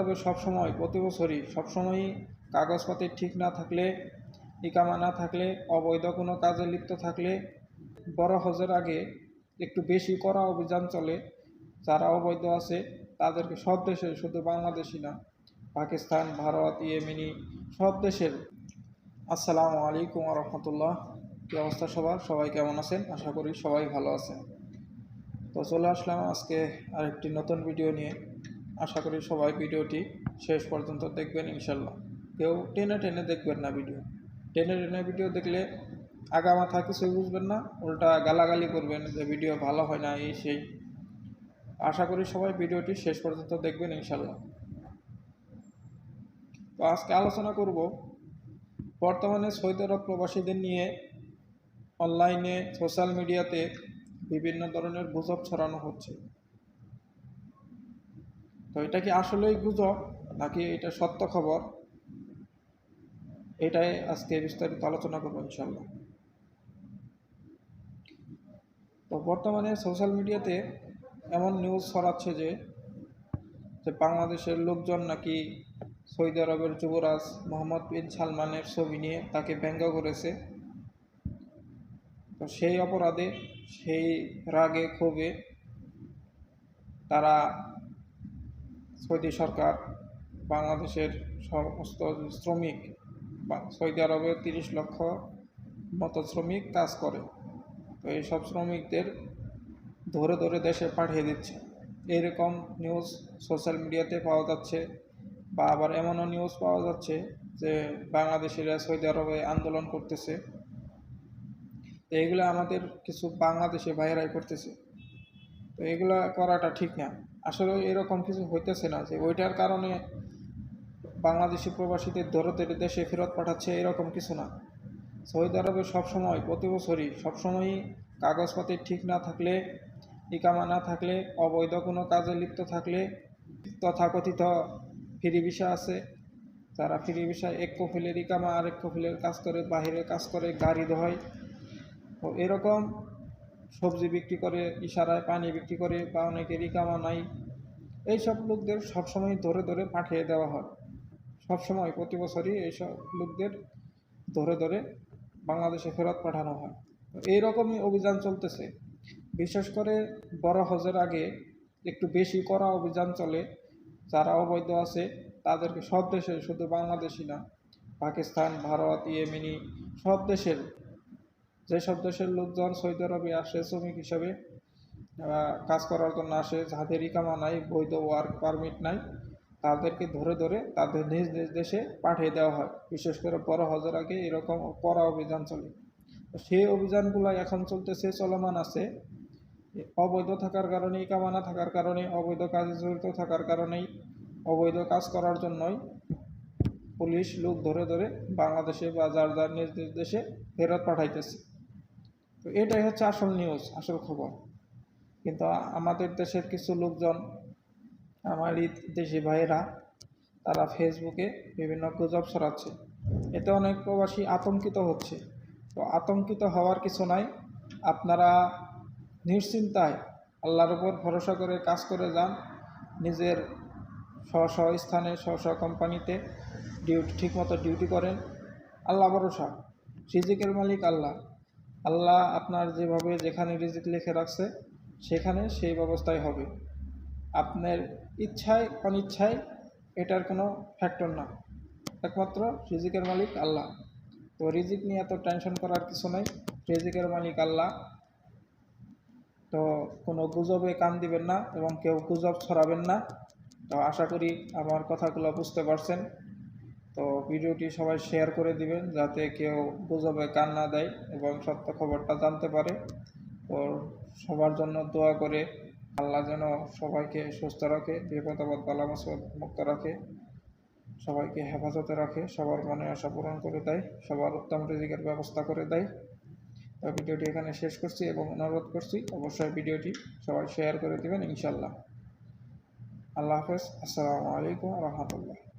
তবে সবসময়, প্রতি বছরই সবসময়ই কাগজপাতি ঠিক না থাকলে, ইকামা না থাকলে, অবৈধ কোনো কাজে লিপ্ত থাকলে, বড় হজের আগে একটু বেশি করা অভিযান চলে। যারা অবৈধ আছে, তাদেরকে সব দেশে, শুধু বাংলাদেশি না, পাকিস্তান, ভারত, ইয়েমিনি, সব দেশের। আসসালামু আলাইকুম রহমতুল্লাহ। কী অবস্থা সবার? সবাই কেমন আছেন? আশা করি সবাই ভালো আছেন। তো চলে আসলাম আজকে আরেকটি নতুন ভিডিও নিয়ে। আশা করি সবাই ভিডিওটি শেষ পর্যন্ত দেখবেন ইনশাল্লাহ। কেউ টেনে টেনে দেখবেন না ভিডিও। টেনে টেনে ভিডিও দেখলে আগা মাথা কিছুই বুঝবেন না, উল্টা গালাগালি করবেন যে ভিডিও ভালো হয় না, এই সেই। আশা করি সবাই ভিডিওটি শেষ পর্যন্ত দেখবেন ইনশাল্লাহ। তো আজকে আলোচনা করব বর্তমানে সৌদি আরব প্রবাসীদের নিয়ে অনলাইনে সোশ্যাল মিডিয়াতে বিভিন্ন ধরনের গুজব ছড়ানো হচ্ছে। তো এটা কি আসলেই গুজব, নাকি এটা সত্য খবর? এটাই আজকে বিস্তারিত আলোচনা করব ইনশাল্লাহ তো বর্তমানে সোশ্যাল মিডিয়াতে এমন নিউজ ছড়াচ্ছে যে যে বাংলাদেশের লোকজন নাকি সৌদি আরবের যুবরাজ মোহাম্মদ বিন সালমানের ছবি নিয়ে তাকে ব্যঙ্গ করেছে। তো সেই অপরাধে, সেই রাগে ক্ষোভে তারা সৌদি সরকার, বাংলাদেশের সমস্ত শ্রমিক সৌদি আরবে তিরিশ লক্ষ মতো শ্রমিক কাজ করে। তো এইসব শ্রমিকদের ধরে ধরে দেশে পাঠিয়ে দিচ্ছে। এরকম নিউজ সোশ্যাল মিডিয়াতে পাওয়া যাচ্ছে বা আবার এমনও নিউজ পাওয়া যাচ্ছে যে বাংলাদেশিরা সৌদি আরবে আন্দোলন করতেছে। তো এগুলো আমাদের কিছু বাংলাদেশে ভাইয়েরাই করতেছে। তো এগুলো করাটা ঠিক না। আসলে এরকম কিছু হইতেছে না যে ওইটার কারণে বাংলাদেশি প্রবাসীদের ধরে দেশে ফেরত পাঠাচ্ছে এরকম কিছু না। সৌদি আরবে সবসময়, প্রতি বছরই সবসময়ই কাগজপাতি ঠিক না থাকলে, ইকামা না থাকলে, অবৈধ কোনো কাজে লিপ্ত থাকলে তথাকথিত ফ্রি ভিসা আছে। যারা ফ্রি ভিসা এক কফিলের ইকামা আরেক কফিলের কাজ করে বাহিরে কাজ করে, গাড়ি ধোয়। তো এরকম সবজি বিক্রি করে, ইশারায় পানি বিক্রি করে বা অনেকের ইকামা নাই, এইসব লোকদের সবসময় ধরে ধরে পাঠিয়ে দেওয়া হয়। সবসময় প্রতি বছরই এইসব লোকদের ধরে ধরে বাংলাদেশে ফেরত পাঠানো হয়। এই রকমই অভিযান চলতেছে। বিশেষ করে বড় হজের আগে একটু বেশি করা অভিযান চলে। যারা অবৈধ আছে, তাদেরকে সব দেশে শুধু বাংলাদেশি না, পাকিস্তান, ভারত, ইয়েমিনি সব দেশের যেসব দেশের লোকজন সৌদি আরবে আসে, শ্রমিক হিসাবে কাজ করার জন্য আসে, যাদের ইকামা নাই, বৈধ ওয়ার্ক পারমিট নাই, তাদেরকে ধরে ধরে তাদের নিজ নিজ দেশে পাঠিয়ে দেওয়া হয়। বিশেষ করে পর হজের আগে এরকম কড়া অভিযান চলে। সেই অভিযানগুলো এখন চলতেছে, চলমান আছে। অবৈধ থাকার কারণে, ইকামা না থাকার কারণে, অবৈধ কাজে জড়িত থাকার কারণেই, অবৈধ কাজ করার জন্যই পুলিশ লোক ধরে ধরে বাংলাদেশে বা যার যার নিজ নিজ দেশে ফেরত পাঠাইতেছে। এটাই হচ্ছে আসল নিউজ আসল খবর। কিন্তু আমাদের দেশের কিছু লোকজন, আমার দেশি ভাইয়েরা, তারা ফেসবুকে বিভিন্ন গুজব ছড়াচ্ছে। এতে অনেক প্রবাসী আতঙ্কিত হচ্ছে। তো আতঙ্কিত হওয়ার কিছু নাই। আপনারা নিশ্চিন্তায় আল্লাহর উপর ভরসা করে কাজ করে যান। নিজের স্ব স্ব স্থানে স্ব স্ব কোম্পানিতে ডিউটি ঠিকমতো ডিউটি করেন। আল্লাহ ভরসা। রিজিকের মালিক আল্লাহ। আল্লাহ আপনার যেভাবে যেখানে রিজিক লিখে রাখছে, সেখানে সেই ব্যবস্থাই হবে। আপনার ইচ্ছায়, অনিচ্ছায় এটার কোনো ফ্যাক্টর না। একমাত্র রিজিকের মালিক আল্লাহ। তো রিজিক নিয়ে এত টেনশন করার কিছু নেই। রিজিকের মালিক আল্লাহ। তো কোনো গুজবে কান দিবেন না এবং কেউ গুজব ছড়াবেন না। তো আশা করি আমার কথাগুলো বুঝতে পারছেন। তো ভিডিওটি সবাই শেয়ার করে দিবেন যাতে কেউ গুজবে কান না দেয় এবং সত্য খবরটা জানতে পারে। তো সবার জন্য দোয়া করে আল্লাহ যেন সবাইকে সুস্থ রাখে বিপদাবাদ বালা মুক্ত রাখে, সবাইকে হেফাজতে রাখে, সবার মনে আশা পূরণ করে দেয়, সবার উত্তম রিজিকের ব্যবস্থা করে দেয়। তো ভিডিওটি এখানে শেষ করছি এবং অনুরোধ করছি, অবশ্যই ভিডিওটি সবাই শেয়ার করে দেবেন ইনশাল্লাহ আল্লাহ হাফেজ, আসসালামু আলাইকুম রহমতুল্লাহ।